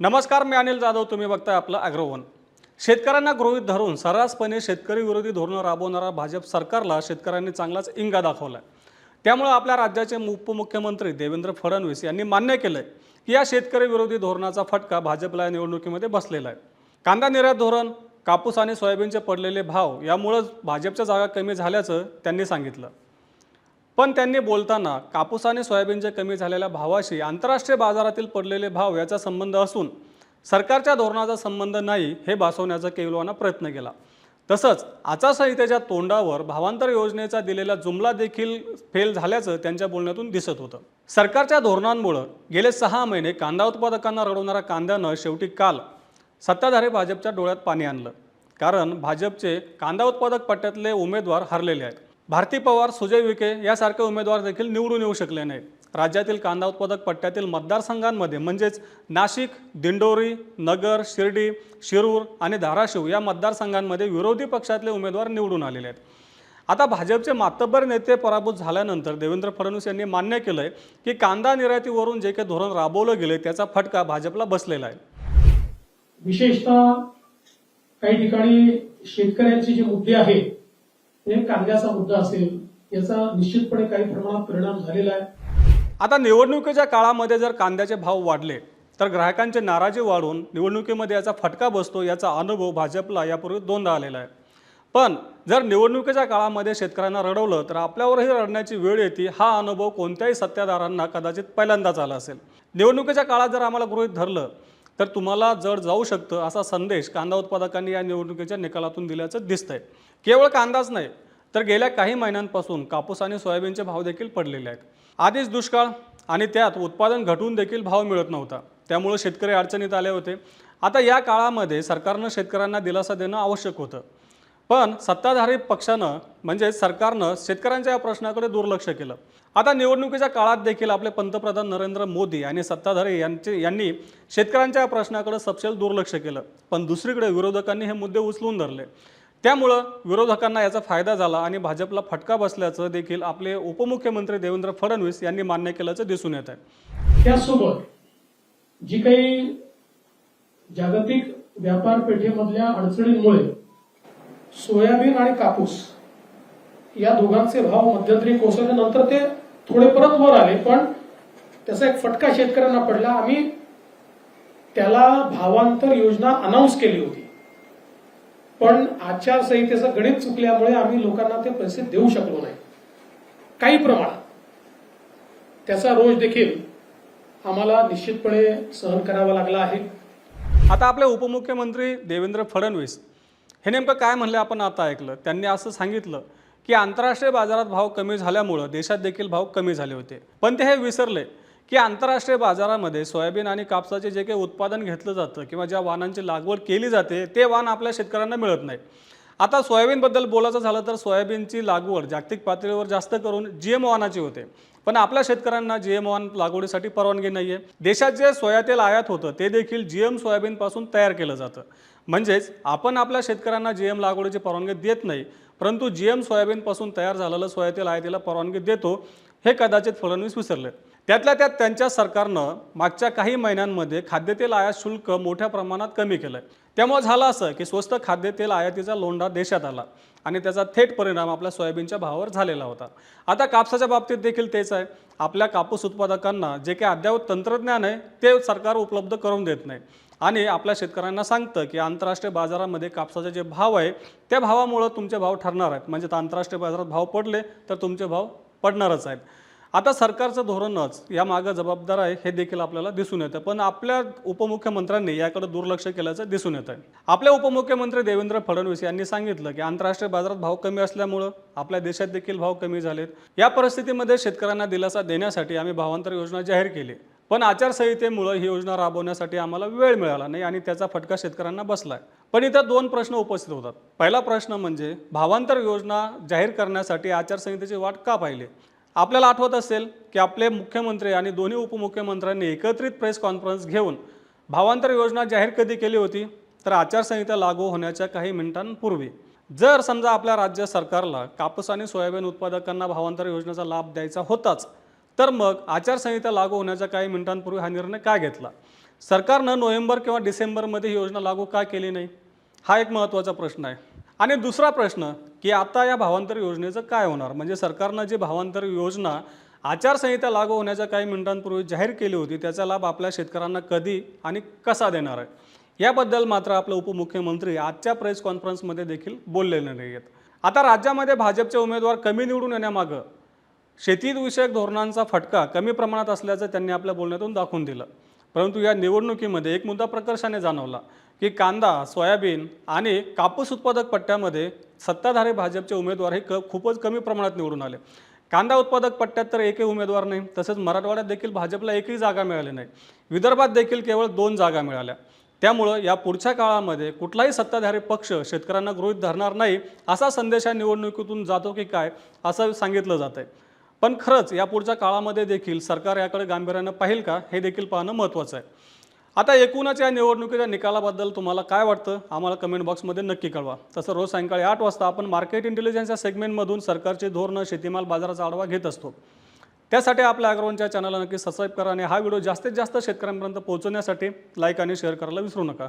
नमस्कार मी अनिल जाधव. तुम्ही बघताय आपलं अॅग्रोवन. शेतकऱ्यांना गृहित धरून सर्रासपणे शेतकरी विरोधी धोरणं राबवणारा भाजप सरकारला शेतकऱ्यांनी चांगलाच इंगा दाखवला आहे त्यामुळे आपल्या राज्याचे उपमुख्यमंत्री देवेंद्र फडणवीस यांनी मान्य केलंय की या शेतकरी विरोधी धोरणाचा फटका भाजपला या निवडणुकीमध्ये बसलेला आहे. कांदा निर्यात धोरण कापूस आणि सोयाबीनचे पडलेले भाव यामुळंच भाजपच्या जागा कमी झाल्याचं त्यांनी सांगितलं. पण त्यांनी बोलताना कापूस आणि सोयाबीनच्या कमी झालेल्या भावाशी आंतरराष्ट्रीय बाजारातील पडलेले भाव याचा संबंध असून सरकारच्या धोरणाचा संबंध नाही हे भासवण्याचा केवलवाना प्रयत्न केला. तसंच आचारसंहितेच्या तोंडावर भावांतर योजनेचा दिलेला जुमला देखील फेल झाल्याचं त्यांच्या बोलण्यातून दिसत होतं. सरकारच्या धोरणांमुळं गेले सहा महिने कांदा उत्पादकांना रडवणाऱ्या कांद्यानं शेवटी काल सत्ताधारी भाजपच्या डोळ्यात पाणी आणलं. कारण भाजपचे कांदा उत्पादक पट्ट्यातले उमेदवार हरलेले आहेत. भारती पवार सुजय विखे यासारखे उमेदवार देखील निवडून येऊ शकले नाहीत. राज्यातील कांदा उत्पादक पट्ट्यातील मतदारसंघांमध्ये म्हणजेच नाशिक दिंडोरी नगर शिर्डी शिरूर आणि धाराशिव या मतदारसंघांमध्ये विरोधी पक्षातले उमेदवार निवडून आलेले आहेत. आता भाजपचे मातब्बर नेते पराभूत झाल्यानंतर देवेंद्र फडणवीस यांनी मान्य केलंय की कांदा निर्यातीवरून जे काही धोरण राबवलं गेले त्याचा फटका भाजपला बसलेला आहे. विशेषतः काही ठिकाणी शेतकऱ्यांचे जे मुद्दे आहेत कांद्याचा मुद्दा असेल याचा निश्चितपणे काही प्रमाणात परिणाम झालेला आहे. आता निवडणुकीच्या काळामध्ये जर कांद्याचे भाव वाढले तर ग्राहकांचे नाराजी वाढून निवडणुकीमध्ये याचा फटका बसतो याचा अनुभव भाजपला यापूर्वी दोनदा आलेला आहे. पण जर निवडणुकीच्या काळामध्ये शेतकऱ्यांना रडवलं तर आपल्यावरही रडण्याची वेळ येते हा अनुभव कोणत्याही सत्ताधारांना कदाचित पहिल्यांदाच आला असेल. निवडणुकीच्या काळात जर आम्हाला गृहीत धरलं तर तुम्हाला जड जाऊ शकतं असा संदेश कांदा उत्पादकांनी या निवडणुकीच्या निकालातून दिल्याचं दिसतंय. केवळ कांदाच नाही तर गेल्या काही महिन्यांपासून कापूस आणि सोयाबीनचे भाव देखील पडलेले आहेत. आधीच दुष्काळ आणि त्यात उत्पादन घटून देखील भाव मिळत नव्हता. त्यामुळे शेतकरी अडचणीत आले होते. आता या काळामध्ये सरकारनं शेतकऱ्यांना दिलासा देणं आवश्यक होतं. पण सत्ताधारी पक्षानं म्हणजे सरकारनं शेतकऱ्यांच्या या प्रश्नाकडे दुर्लक्ष केलं. आता निवडणुकीच्या काळात देखील आपले पंतप्रधान नरेंद्र मोदी आणि सत्ताधारी यांचे यांनी शेतकऱ्यांच्या या प्रश्नाकडे सपशेल दुर्लक्ष केलं. पण दुसरीकडे विरोधकांनी हे मुद्दे उचलून धरले. त्यामुळं विरोधकांना याचा फायदा झाला आणि भाजपला फटका बसल्याचं देखील आपले उपमुख्यमंत्री देवेंद्र फडणवीस यांनी मान्य केल्याचं दिसून येत आहे. त्यासोबत जी काही जागतिक व्यापारपेठेमधल्या अडचणींमुळे सोयाबीन आणि कापूस या दोघांचे भाव मध्यंतरी कोसळल्यानंतर ते थोडे परत वर आले पण त्याचा एक फटका शेतकऱ्यांना पडला. आम्ही त्याला भावांतर योजना अनाऊन्स केली होती. पण आचारसंहितेचं गणित चुकल्यामुळे आम्ही लोकांना ते पैसे देऊ शकलो नाही. काही प्रमाणात. त्याचा रोज देखील आम्हाला निश्चितपणे सहन करावा लागला आहे. आता आपले उपमुख्यमंत्री देवेंद्र फडणवीस हे नेमकं काय म्हणलं आपण आता ऐकलं? त्यांनी असं सांगितलं की आंतरराष्ट्रीय बाजारात भाव कमी झाल्यामुळं देशात देखील भाव कमी झाले होते. पण ते हे विसरले की आंतरराष्ट्रीय बाजारामध्ये सोयाबीन आणि कापसाचे जे काही उत्पादन घेतलं जातं किंवा ज्या वाहनांची लागवड केली जाते ते वाहन आपल्या शेतकऱ्यांना मिळत नाही. आता सोयाबीनबद्दल बोलायचं झालं तर सोयाबीनची लागवड जागतिक पातळीवर जास्त करून जी एम वाहनाची होते. पण आपल्या शेतकऱ्यांना जी एम वन लागवडीसाठी परवानगी नाही आहे देशात जे सोयातेल आयात होतं ते देखील जी एम सोयाबीनपासून तयार केलं जातं. म्हणजेच आपण आपल्या शेतकऱ्यांना जी एम लागवडीची परवानगी देत नाही परंतु जी एम सोयाबीनपासून तयार झालेलं सोयातेल आयातीला परवानगी देतो हे कदाचित फडणवीस विसरले. त्यातल्या त्यात त्यांच्या सरकारनं मागच्या काही महिन्यांमध्ये खाद्यतेल आयात शुल्क मोठ्या प्रमाणात कमी केलं आहे त्यामुळे झालं असं की स्वस्त खाद्यतेल आयातीचा लोंढा देशात आला आणि त्याचा थेट परिणाम आपल्या सोयाबीनच्या भावावर झालेला होता. आता कापसाच्या बाबतीत देखील तेच आहे. आपल्या कापूस उत्पादकांना जे काही अद्ययावत तंत्रज्ञान आहे ते सरकार उपलब्ध करून देत नाही. आणि आपल्या शेतकऱ्यांना सांगतं की आंतरराष्ट्रीय बाजारामध्ये कापसाचे जे भाव आहे त्या भावामुळं तुमचे भाव ठरणार आहेत. म्हणजे आंतरराष्ट्रीय बाजारात भाव पडले तर तुमचे भाव पडणारच आहेत. आता सरकारचं धोरणच या मागं जबाबदार आहे हे देखील आपल्याला दिसून येतं. पण आपल्या उपमुख्यमंत्र्यांनी याकडे दुर्लक्ष केल्याचं दिसून येतं आहे उपमुख्यमंत्री देवेंद्र फडणवीस यांनी सांगितलं की आंतरराष्ट्रीय बाजारात भाव कमी असल्यामुळं आपल्या देशात देखील भाव कमी झालेत. या परिस्थितीमध्ये शेतकऱ्यांना दिलासा देण्यासाठी आम्ही भावांतर योजना जाहीर केली. पण आचारसंहितेमुळं ही योजना राबवण्यासाठी आम्हाला वेळ मिळाला नाही आणि त्याचा फटका शेतकऱ्यांना बसलाय. पण इथं दोन प्रश्न उपस्थित होतात. पहिला प्रश्न म्हणजे भावांतर योजना जाहीर करण्यासाठी आचारसंहितेची वाट का पाहिली? आपल्याला आठवत असेल की आपले मुख्यमंत्री आणि दोन्ही उपमुख्यमंत्र्यांनी एकत्रित प्रेस कॉन्फरन्स घेऊन भावांतर योजना जाहीर कधी केली होती? तर आचारसंहिता लागू होण्याच्या काही मिनिटांपूर्वी. जर समजा आपल्या राज्य सरकारला कापूस आणि सोयाबीन उत्पादकांना भावांतर योजनेचा लाभ द्यायचा होताच तर मग आचारसंहिता लागू होण्याच्या काही मिनिटांपूर्वी हा निर्णय का घेतला? सरकारनं नोव्हेंबर किंवा डिसेंबरमध्ये ही योजना लागू का केली नाही? हा एक महत्त्वाचा प्रश्न आहे. आणि दुसरा प्रश्न की आता या भावांतर योजनेचं काय होणार? म्हणजे सरकारनं जी भावांतर योजना आचारसंहिता लागू होण्याच्या काही मिनिटांपूर्वी जाहीर केली होती त्याचा लाभ आपल्या शेतकऱ्यांना कधी आणि कसा देणार आहे? याबद्दल मात्र आपले उपमुख्यमंत्री आजच्या प्रेस कॉन्फरन्समध्ये देखील बोललेले नाही आहेत आता राज्यामध्ये भाजपचे उमेदवार कमी निवडून येण्यामागं शेतीविषयक धोरणांचा फटका कमी प्रमाणात असल्याचं त्यांनी आपल्या बोलण्यातून दाखवून दिलं. परंतु या निवडणुकीमध्ये एक मुद्दा प्रकर्षाने जाणवला की कांदा सोयाबीन आणि कापूस उत्पादक पट्ट्यामध्ये सत्ताधारी भाजपचे उमेदवार हे क खूपच कमी प्रमाणात निवडून आले. कांदा उत्पादक पट्ट्यात तर एकही उमेदवार नाही तसंच मराठवाड्यात देखील भाजपला एकही जागा मिळाली नाही. विदर्भात देखील केवळ दोन जागा मिळाल्या. त्यामुळं या पुढच्या काळामध्ये कुठलाही सत्ताधारी पक्ष शेतकऱ्यांना गृहीत धरणार नाही असा संदेश या निवडणुकीतून जातो की काय असं सांगितलं जात आहे पण खरंच या पुढच्या काळामध्ये देखील सरकार याकडे गांभीर्यानं पाहिल का हे देखील पाहणं महत्त्वाचं आहे. आता एकूणच या निवडणुकीच्या निकालाबद्दल तुम्हाला काय वाटतं आम्हाला कमेंट बॉक्समध्ये नक्की कळवा. तसं रोज सायंकाळी आठ वाजता आपण मार्केट इंटेलिजन्स या सेगमेंटमधून सरकारचे धोरणं शेतीमाल बाजाराचा आढावा घेत असतो. त्यासाठी आपल्या अॅग्रोवनच्या चॅनलला नक्की सबस्क्राईब करा आणि हा व्हिडिओ जास्तीत जास्त शेतकऱ्यांपर्यंत पोहोचवण्यासाठी लाईक आणि शेअर करायला विसरू नका.